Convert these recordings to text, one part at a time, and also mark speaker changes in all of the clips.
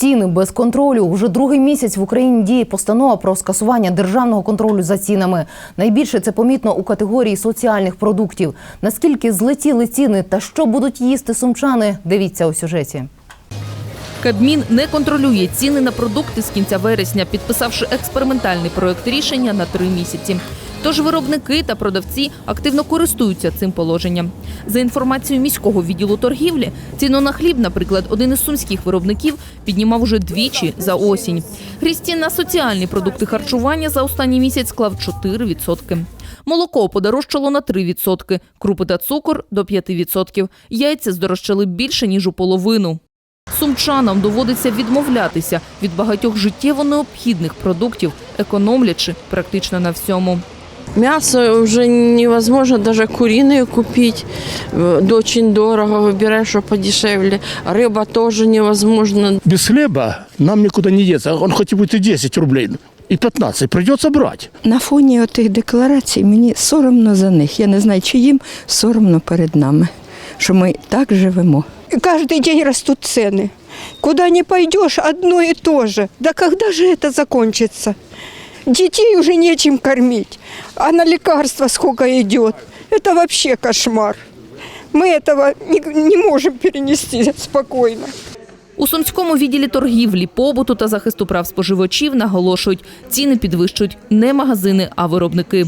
Speaker 1: Ціни без контролю. Уже другий місяць в Україні діє постанова про скасування державного контролю за цінами. Найбільше це помітно у категорії соціальних продуктів. Наскільки злетіли ціни та що будуть їсти сумчани? Дивіться у сюжеті.
Speaker 2: Кабмін не контролює ціни на продукти з кінця вересня, підписавши експериментальний проект рішення на три місяці. Тож виробники та продавці активно користуються цим положенням. За інформацією міського відділу торгівлі, ціну на хліб, наприклад, один із сумських виробників піднімав уже двічі за осінь. Ріст на соціальні продукти харчування за останній місяць склав 4%. Молоко подорожчало на 3%, крупи та цукор – до 5%. Яйця здорожчали більше, ніж у половину. Сумчанам доводиться відмовлятися від багатьох життєво необхідних продуктів, економлячи практично на всьому.
Speaker 3: Мясо уже невозможно даже куриное купить. Э, да Очень дорого, выбирай, что подешевле. Рыба тоже невозможно.
Speaker 4: Без хлеба нам никуда не деться. Он хоть и будет и 10 рублей, и 15. Придется брать.
Speaker 5: На фоні отих декларацій мені соромно за них. Я не знаю, чи їм соромно перед нами, що ми так живемо.
Speaker 6: Каждый день растут цены. Куда ни пойдешь, одно и то же. Да когда же это закончится? Детей уже нечем кормить, а на лекарства сколько идет. Это вообще кошмар. Мы этого не, не можем перенести спокойно.
Speaker 2: У сумському відділі торгівлі, побуту та захисту прав споживачів наголошують, ціни підвищують не магазини, а виробники.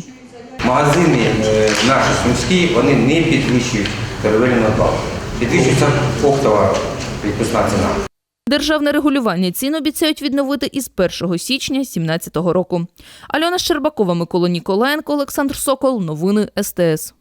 Speaker 7: Магазини е, наші сумські, вони не підвищують торговельну надбавку. Підвищується оптова підписна ціна.
Speaker 2: Державне регулювання цін обіцяють відновити із 1 січня 2017 року. Альона Щербакова, Микола Ніколаєнко, Олександр Сокол. Новини СТС.